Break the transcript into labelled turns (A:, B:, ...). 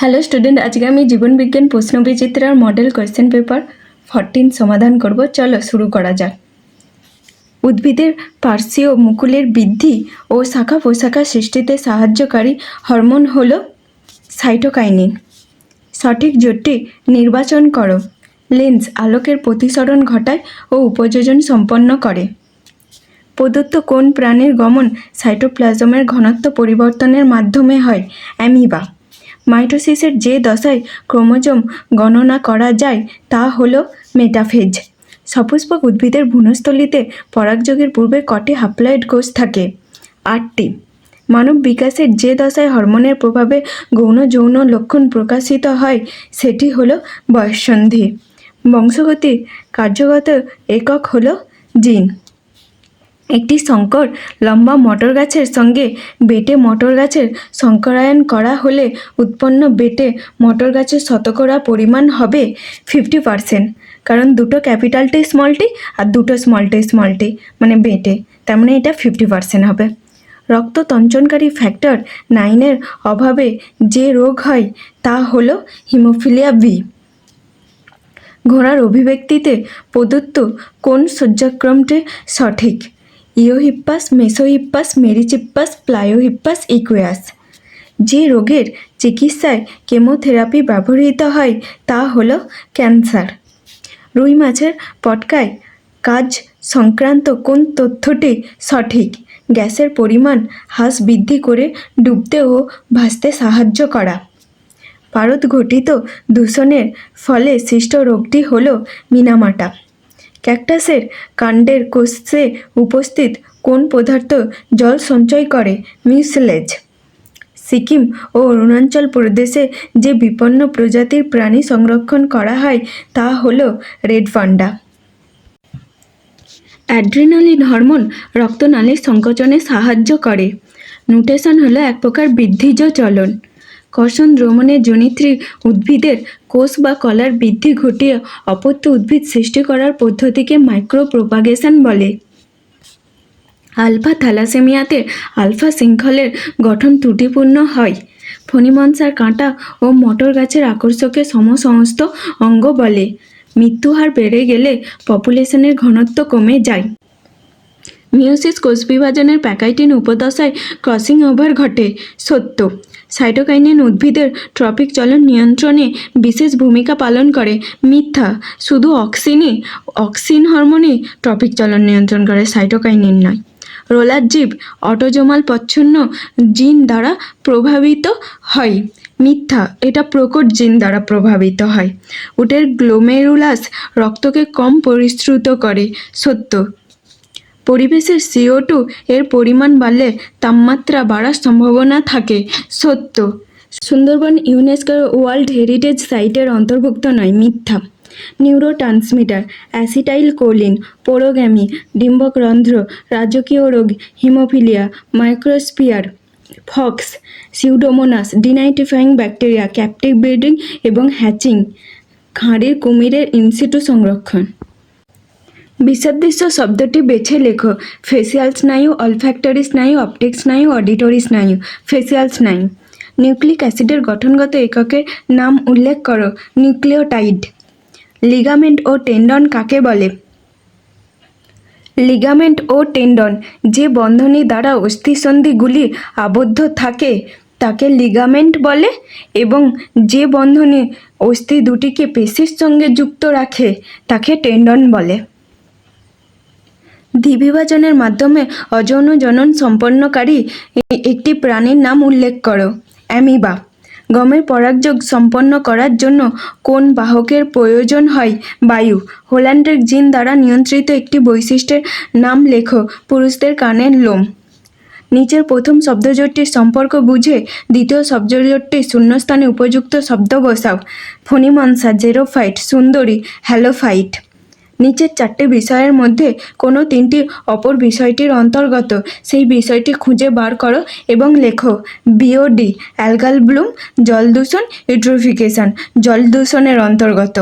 A: Hello student আজকে আমি জীবনবিজ্ঞান প্রশ্নবিচিত্রার মডেল কোয়েশ্চেন পেপার ফরটিন সমাধান করব। চলো শুরু করা যাক। উদ্ভিদের পার্শ্বীয় মুকুলের বৃদ্ধি ও শাখা পোশাখা সৃষ্টিতে সাহায্যকারী হরমোন হল সাইটোকাইনিন সঠিক জোটটি নির্বাচন করো। লেন্স আলোকের প্রতিসরণ ঘটায় ও উপযোজন সম্পন্ন করে। প্রদত্ত কোন প্রাণীর গমন সাইটোপ্লাজমের ঘনত্ব পরিবর্তনের মাধ্যমে হয়? অ্যামিবা মাইটোসিসের যে দশায় ক্রোমোজোম গণনা করা যায়, তা হল মেটাফেজ। সপুষ্পক উদ্ভিদের ভ্রূণস্থলিতে পরাগযোগের পূর্বে কটি হ্যাপ্লয়েড কোষ থাকে? আটটি। মানব বিকাশের যে দশায় হরমোনের প্রভাবে গৌণ যৌন লক্ষণ প্রকাশিত হয়, সেটি হল বয়ঃসন্ধি। বংশগতি কার্যগত একক হল জিন। একটি সংকর লম্বা মটর গাছের সঙ্গে বেটে মটর গাছের সংকরায়ন করা হলে উৎপন্ন বেটে মটর গাছের শতকরা পরিমাণ হবে ফিফটি পারসেন্ট কারণ দুটো ক্যাপিটাল টি স্মল টি আর দুটো স্মল টি স্মল টি মানে বেটে। তার মানে এটা ফিফটি পারসেন্ট হবে। রক্ত তঞ্চনকারী ফ্যাক্টর নাইনের অভাবে যে রোগ হয় তা হলো হিমোফিলিয়া বি ঘোড়ার অভিব্যক্তিতে প্রদত্ত কোন সজ্জাক্রমটি সঠিক? Eohippus Mesohippus Merychippus Pliohippus Equus. যে রোগের চিকিৎসায় কেমোথেরাপি ব্যবহৃত হয় তা হলো ক্যান্সার। রুই মাছের পটকায় কাজ সংক্রান্ত কোন তথ্যটি সঠিক? গ্যাসের পরিমাণ হ্রাস বৃদ্ধি করে ডুবতে ও ভাসতে সাহায্য করা। পারদ ঘটিত দূষণের ফলে সৃষ্ট রোগটি হল মিনামাটা। ক্যাকটাসের কাণ্ডের কোষে উপস্থিত কোন পদার্থ জল সঞ্চয় করে? মিউসিলেজ। সিকিম ও অরুণাচল প্রদেশে যে বিপন্ন প্রজাতির প্রাণী সংরক্ষণ করা হয়, তা হল রেড পান্ডা। অ্যাড্রিনালিন হরমোন রক্তনালীর সংকোচনে সাহায্য করে। নিউট্রেশন হলো এক প্রকার বৃদ্ধিজ চলন। কর্ষণ দ্রমণে জনিত্রী উদ্ভিদের কোষ বা কলার বৃদ্ধি ঘটিয়ে অপত্য উদ্ভিদ সৃষ্টি করার পদ্ধতিকে মাইক্রো প্রোপাগেশন বলে। আলফা থ্যালাসেমিয়াতে আলফা শৃঙ্খলের গঠন ত্রুটিপূর্ণ হয়। ফণিমনসার কাঁটা ও মটর গাছের আকর্ষকে সমসমস্ত অঙ্গ বলে। মৃত্যুহার বেড়ে গেলে পপুলেশনের ঘনত্ব কমে যায়। মিওসিস কোষ বিভাজনের প্যাকাইটিন উপদশায় ক্রসিং ওভার ঘটে, সত্য। সাইটোকাইনিন উদ্ভিদের ট্রপিক চলন নিয়ন্ত্রণে বিশেষ ভূমিকা পালন করে, মিথ্যা। শুধু অক্সিনই, অক্সিন হরমোনই ট্রপিক চলন নিয়ন্ত্রণ করে, সাইটোকাইনিন নয়। রোলার জীব অটোজোমাল পচ্ছন্ন জিন দ্বারা প্রভাবিত হয়। মিথ্যা, এটা প্রকট জিন দ্বারা প্রভাবিত হয়। উটের গ্লোমেরুলাস রক্তকে কম পরিশ্রুত করে, সত্য। পরিবেশের সিও টু এর পরিমাণ বাড়লে তাপমাত্রা বাড়ার সম্ভাবনা থাকে। সত্য। সুন্দরবন ইউনেস্কোর ওয়ার্ল্ড হেরিটেজ সাইটের অন্তর্ভুক্ত নয়, মিথ্যা। Neuro transmitter acetyl choline porogamy ডিম্বকরন্ধ্র, রাজকীয় রোগ haemophilia microsphere fox pseudomonas denitrifying bacteria captive breeding এবং হ্যাচিং খাঁড়ির কুমিরের ইনসিটু সংরক্ষণ। বিসদৃশ্য শব্দটি বেছে লেখো। ফেসিয়াল স্নায়ু অলফ্যাক্টরি স্নায়ু অপটিক স্নায়ু অডিটরি স্নায়ু। ফেসিয়াল স্নায়ু। নিউক্লিক অ্যাসিডের গঠনগত এককের নাম উল্লেখ করো, নিউক্লিওটাইড। লিগামেন্ট ও টেন্ডন কাকে বলে? লিগামেন্ট ও টেন্ডন যে বন্ধনী দ্বারা অস্থিসন্ধিগুলি আবদ্ধ থাকে, তাকে লিগামেন্ট বলে এবং যে বন্ধনী অস্থি দুটিকে পেশির সঙ্গে যুক্ত রাখে, তাকে টেন্ডন বলে। দ্বিবিভাজনের মাধ্যমে অযৌন জনন সম্পন্নকারী একটি প্রাণীর নাম উল্লেখ করো, অ্যামিবা। গমের পরাগযোগ সম্পন্ন করার জন্য কোন বাহকের প্রয়োজন হয়? বায়ু। হোল্যান্ডের জিন দ্বারা নিয়ন্ত্রিত একটি বৈশিষ্ট্যের নাম লেখো, পুরুষদের কানের লোম। নিচের প্রথম শব্দজোটটির সম্পর্ক বুঝে দ্বিতীয় শব্দজোটটির শূন্যস্থানে উপযুক্ত শব্দ বসাও। ফণিমনসা, জেরোফাইট, সুন্দরী, হ্যালোফাইট। নিচের চারটি বিষয়ের মধ্যে কোনো তিনটি অপর বিষয়টির অন্তর্গত। সেই বিষয়টি খুঁজে বার করো এবং লেখো বিওডি অ্যালগাল ব্লুম জল দূষণ ইউট্রোফিকেশন জল দূষণের অন্তর্গত।